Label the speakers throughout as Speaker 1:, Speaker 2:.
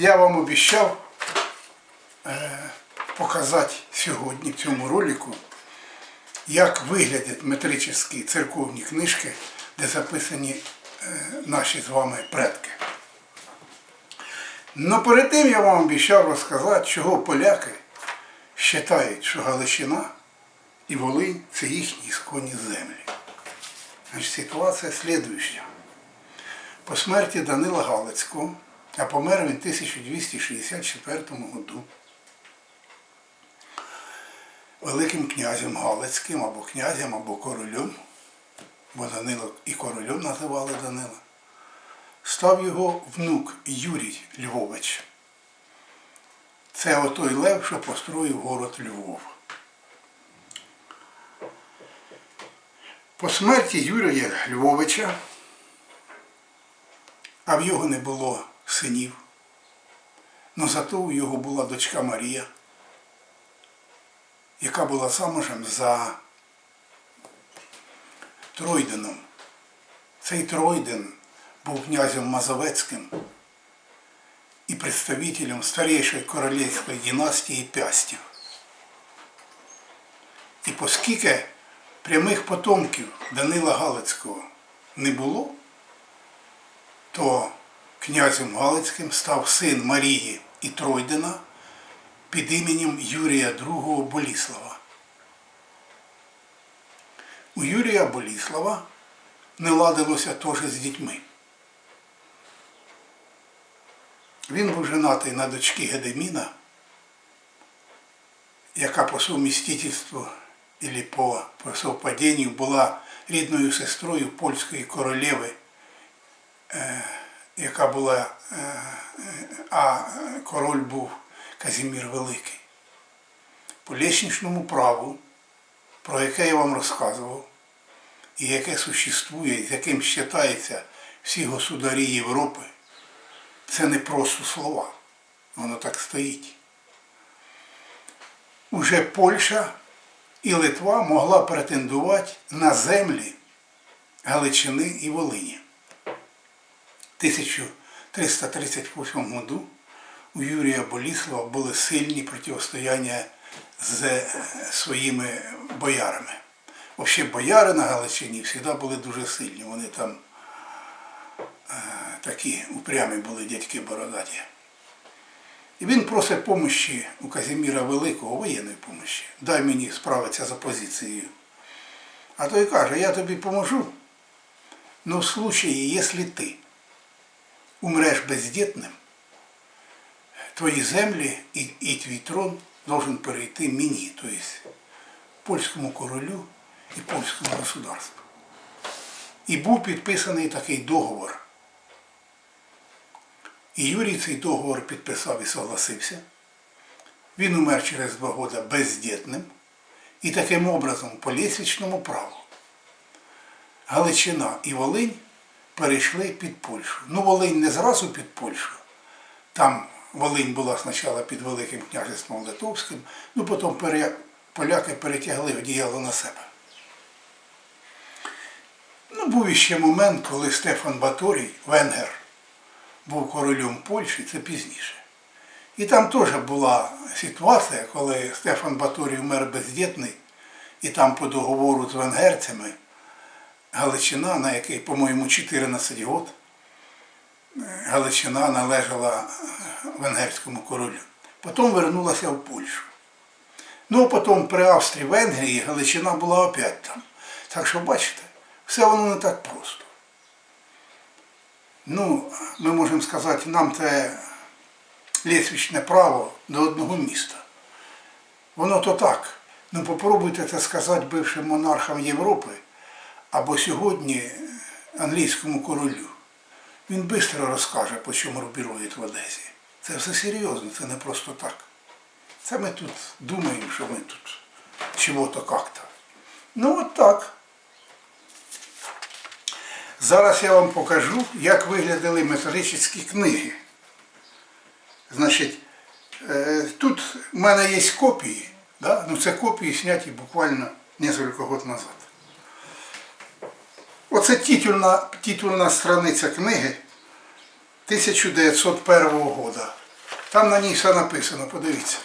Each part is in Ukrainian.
Speaker 1: Я вам обіцяв е, показати сьогодні в цьому ролику, як виглядять метричні церковні книжки, де записані е, наші з вами предки. Но перед тим я вам обіцяв розказати, чого поляки вважають, що Галичина і Волинь це їхні ісконні землі. Значить, ситуація слідуюча. По смерті Данила Галицького, а помер він в 1264 году, Великим князем Галицьким або князем, або королем, бо Данило і королем називали Данила, став його внук Юрій Львович. Це отой Лев, що построїв город Львов. По смерті Юрія Львовича, а в його не було синів, але зато у його була дочка Марія, яка була замужем за Тройденом. Цей Тройден був князем Мазовецьким і представителем старішої королівської династії Пястів. І оскільки прямих потомків Данила Галицького не було, то князем Галицьким став син Марії і Тройдена під іменем Юрія II Боліслава. У Юрія Боліслава не ладилося теж з дітьми. Він був женатий на дочці Гедеміна, яка по сумістительству или по, по совпадінню була рідною сестрою польської королеви, е, яка була, е, е, а король був Казімір Великий. По лєсничному праву, про яке я вам розказував, і яке существує, з яким вважаються всі государі Європи, це не просто слова. Воно так стоїть. Уже Польща і Литва могла претендувати на землі Галичини і Волині. В 1338 году у Юрія Боліслава були сильні протистояння з е, своїми боярами. Взагалі бояри на Галичині завжди були дуже сильні. Вони там е, такі упрямі були дядьки бородаті. І він просить помощі у Казіміра Великого, воєнної помощі. Дай мені справитися з опозицією. А той каже, я тобі поможу. Но в случае, якщо ти умреш бездітним, твої землі і, і твій трон должен перейти мені, тобто польському королю і польському государству. І був підписаний такий договор. І Юрій цей договор підписав і согласився. Він умер через два роки бездітним. І таким образом по лісвічному праву Галичина і Волинь перейшли під Польщу. Ну, Волинь не зразу під Польщу. Там Волинь була спочатку під Великим княжеством Литовським, ну потім пере... поляки перетягли одіяло на себе. Ну, був іще момент, коли Стефан Баторій, Венгер, був королем Польщі, це пізніше. І там теж була ситуація, коли Стефан Баторій вмер бездітний, і там по договору з венгерцями Галичина, на який, по-моєму, 14 років, Галичина належала венгерському королю. Потім вернулася в Польщу. Ну, а потім при Австрії-Венгрії Галичина була опять там. Так що, бачите, все воно не так просто. Ну, ми можемо сказати, нам це лісвічне право до одного міста. Воно то так. Ну попробуйте це сказати бившим монархам Європи або сьогодні англійському королю. Він швидко розкаже, по чому рубірують в Одесі. Це все серйозно, це не просто так. Це ми тут думаємо, що ми тут чого-то як-то. Ну от так. Зараз я вам покажу, як виглядали металічні книги. Значить, е, тут в мене є копії, да? ну це копії зняті буквально кілька років назад. Оце титульна, титульна страниця книги 1901 года. Там на ній все написано, подивіться.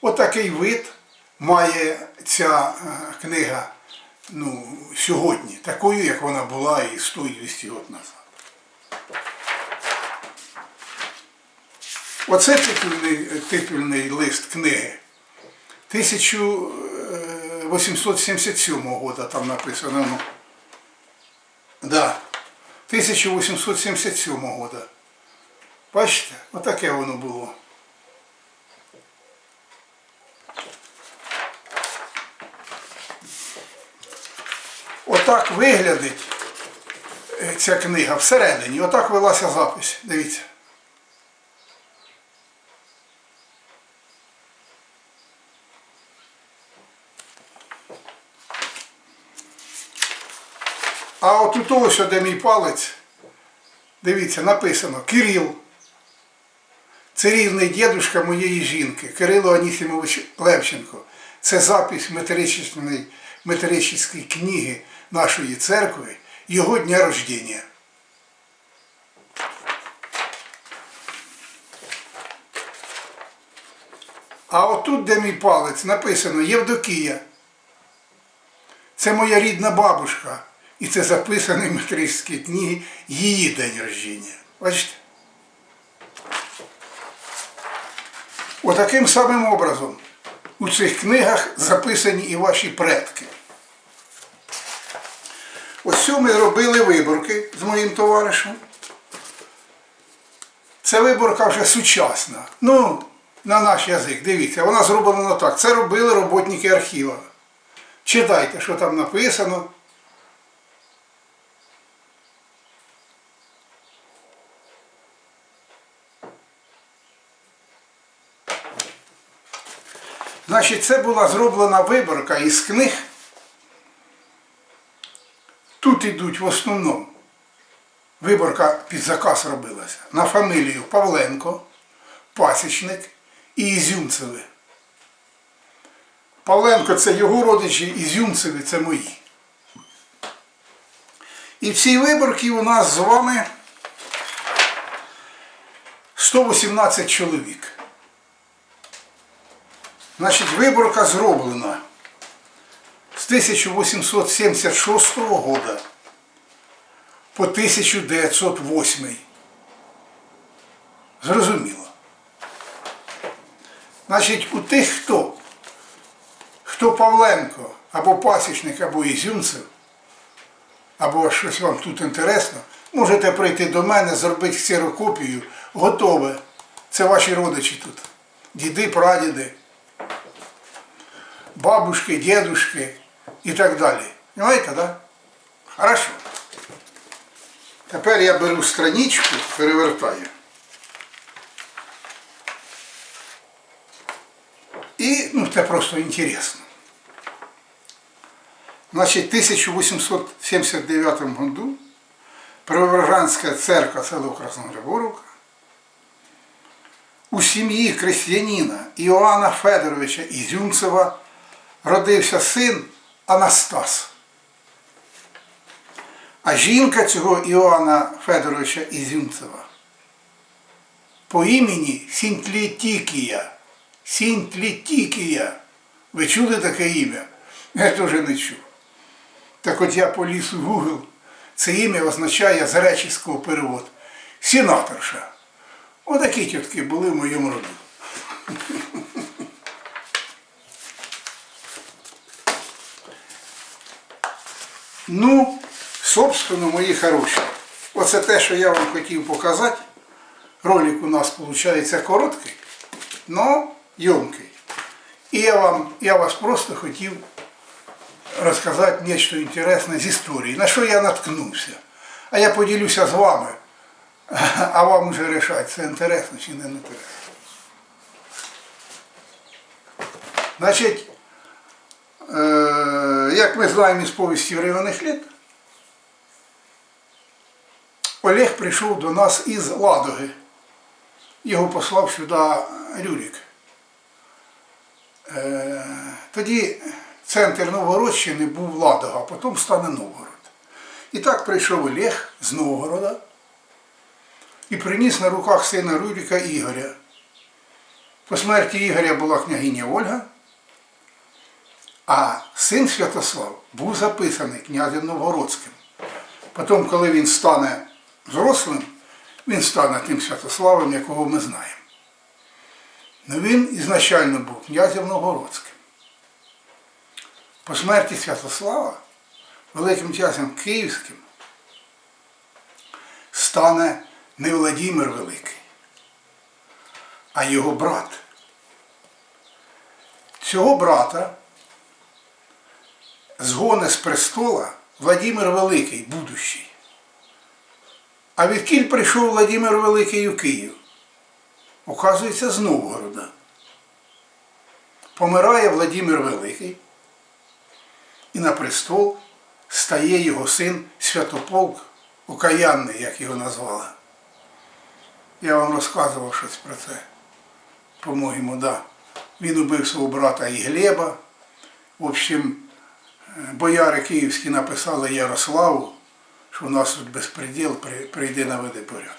Speaker 1: Отакий вид має ця е, книга ну, сьогодні, такою, як вона була і 100 і 200 років назад. Оце титульний, титульний лист книги. 1877 года там написано. Ну. Да. 1877 года. Бачите, отаке воно було. Отак виглядить е, ця книга всередині. Отак велася запись. Дивіться. А от у того, що де мій палець, дивіться, написано Кирил. Це рівний дідушка моєї жінки, Кирило Анісімович Левченко. Це запис метричної, книги нашої церкви, його дня рождення. А отут, де мій палець, написано Євдокія. Це моя рідна бабушка. І це записано в метричній книгі її день рождення. Бачите? Отаким самим образом у цих книгах записані і ваші предки. Ось цю ми робили виборки з моїм товаришем. Це виборка вже сучасна. Ну, на наш язик, дивіться, вона зроблена так. Це робили роботники архіва. Читайте, що там написано. Значить, це була зроблена виборка із книг. Тут ідуть в основному. Виборка під заказ робилася на фамілію Павленко, Пасічник і Ізюмцеве. Павленко це його родичі, Ізюмцеві це мої. І в цій виборці у нас з вами 118 чоловік. Значить, виборка зроблена з 1876 года по 1908. Зрозуміло. Значить, у тих, хто, хто Павленко, або Пасічник, або Ізюмцев, або щось вам тут інтересно, можете прийти до мене, зробити ксерокопію, готове. Це ваші родичі тут. Діди, прадіди бабушки, дедушки і так далі. Понимаете, да? Хорошо. Тепер я беру страничку, перевертаю. І, ну, це просто інтересно. Значить, в 1879 году Преображенська церква село Красногригоровка у сім'ї крестьянина Іоанна Федоровича Ізюмцева родився син Анастас. А жінка цього Іоанна Федоровича Ізюмцева по імені Сінтлітікія. Сінтлітікія. Ви чули таке ім'я? Я теж не чув. Так от я поліз у Google, це ім'я означає з греческого перевод. Сенаторша. Отакі тітки були в моєму роду. Ну, собственно, мої хороші. Оце те, що я вам хотів показати. Ролик у нас виходить короткий, але ємкий. І я, вам, я вас просто хотів розказати дещо інтересне з історії, на що я наткнувся. А я поділюся з вами, а вам вже рішати, це інтересно чи не інтересно. Значить, Е, як ми знаємо із повісті временних літ, Олег прийшов до нас із Ладоги. Його послав сюди Рюрік. Е, Тоді центр Новгородщини був Ладога, а потім стане Новгород. І так прийшов Олег з Новгорода і приніс на руках сина Рюрика Ігоря. По смерті Ігоря була княгиня Ольга, а син Святослав був записаний князем Новгородським. Потім, коли він стане зрослим, він стане тим Святославом, якого ми знаємо. Но він ізначально був князем Новгородським. По смерті Святослава великим князем Київським стане не Владимир Великий, а його брат. Цього брата згоне з престола Владимир Великий, будущий. А відкіль прийшов Владимир Великий у Київ? Оказується, з Новгорода. Помирає Владимир Великий, і на престол стає його син Святополк, Окаянний, як його назвали. Я вам розказував щось про це. По-моєму, да. Він убив свого брата і Глеба. В общем, бояри київські написали Ярославу, що у нас тут безпреділ, при- прийди наведи порядок.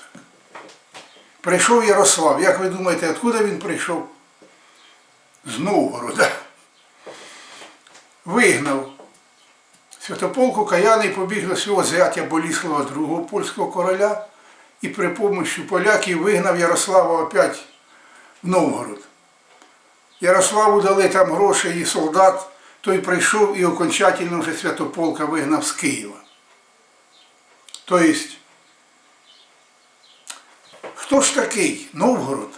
Speaker 1: Прийшов Ярослав. Як ви думаєте, откуда він прийшов? З Новгорода. Вигнав. Святополк Каяний побіг до свого зятя Боліслава II, польського короля, і при помощі поляків вигнав Ярослава опять в Новгород. Ярославу дали там гроші і солдат, той прийшов і окончательно вже Святополка вигнав з Києва. Тобто, хто ж такий Новгород,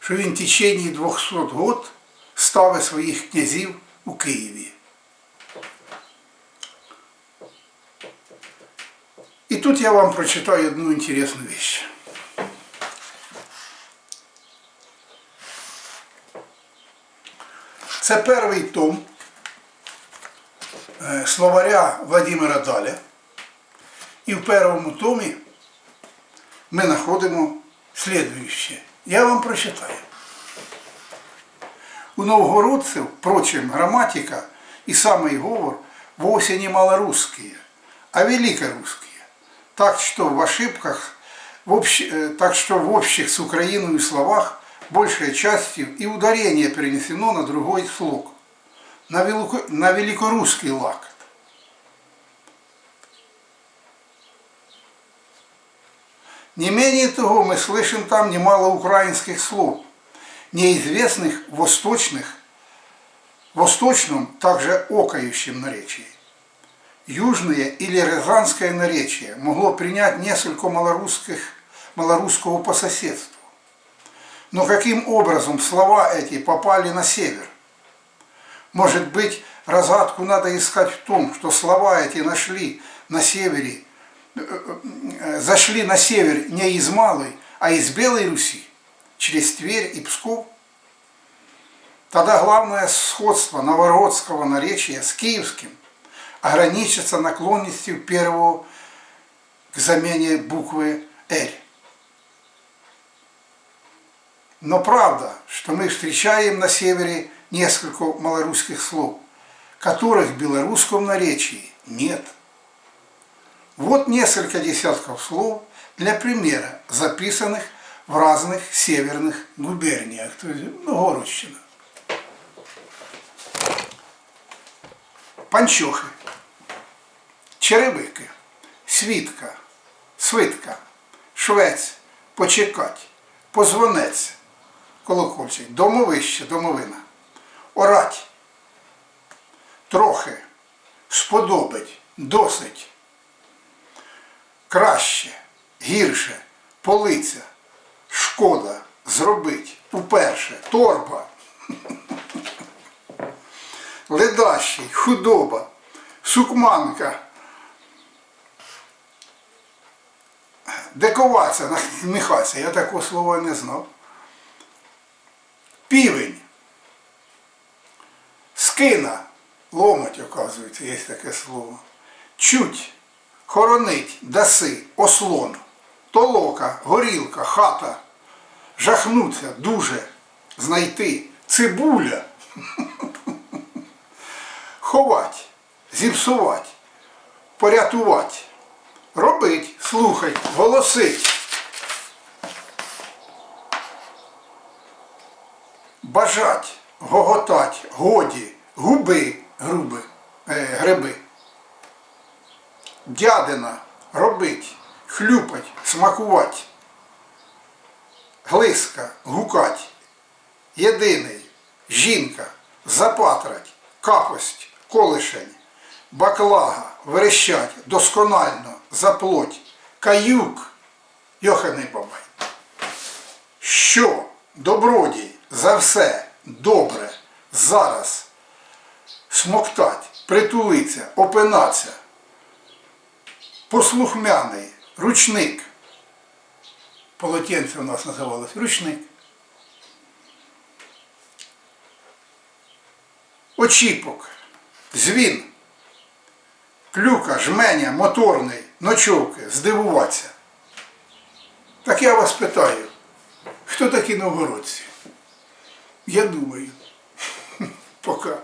Speaker 1: що він в течение 200 год ставить своїх князів у Києві? І тут я вам прочитаю одну інтересну вещь. Це перший том е, словаря Владимира Даля. І в першому томі ми знаходимо слідуюче. Я вам прочитаю. У новгородцев, впрочем, грамматика и самый говор вовсе не малорусские, а великорусские. Так что в ошибках, в общ- э, так что в общих с Украиной словах большей частью и ударение перенесено на другой слог, на, велико- на великорусский лак. Не менее того, мы слышим там немало украинских слов, неизвестных восточных, восточном, также окающем наречии. Южное или рязанское наречие могло принять несколько малорусских, малорусского по соседству. Но каким образом слова эти попали на север? Может быть, разгадку надо искать в том, что слова эти нашли на севере, э, э, зашли на север не из Малой, а из Белой Руси, через Тверь и Псков? Тогда главное сходство новгородского наречия с киевским ограничится наклонностью первого к замене буквы «Л». Но правда, что мы встречаем на севере несколько малорусских слов, которых в белорусском наречии нет. Вот несколько десятков слов для примера, записанных в разных северных губерниях, то есть Новгородщина. Панчохи, черевики, свідка, свитка, швець, почекать, позвонець, колокольчик, домовище, домовина, орать, трохи, сподобить, досить, краще, гірше, полиця, шкода, зробить, уперше, торба, ледащий, худоба, сукманка, дековація, нахміхатися, я такого слова не знав. Півень, скина, ломать, оказується, є таке слово. Чуть, хоронить, даси, ослон, толока, горілка, хата, жахнуться, дуже, знайти, цибуля, ховать, зіпсувати, порятувати. Робить, слухать, голосить. Бажать, гоготать, годі, губи, груби, е, гриби. Дядина робить, хлюпать, смакувати. Глиска, гукать, єдиний, жінка, запатрать, капость, колишень, баклага, верещать, досконально, заплоть, каюк, йоханий бабай. Що добродій за все добре зараз смоктать, притулиться, опинаться, послухмяний, ручник. Полотенце у нас називалось ручник. Очіпок, звін, клюка, жменя, моторний, ночовки, здивуватися. Так я вас питаю, хто такі новгородці? Я думаю, пока.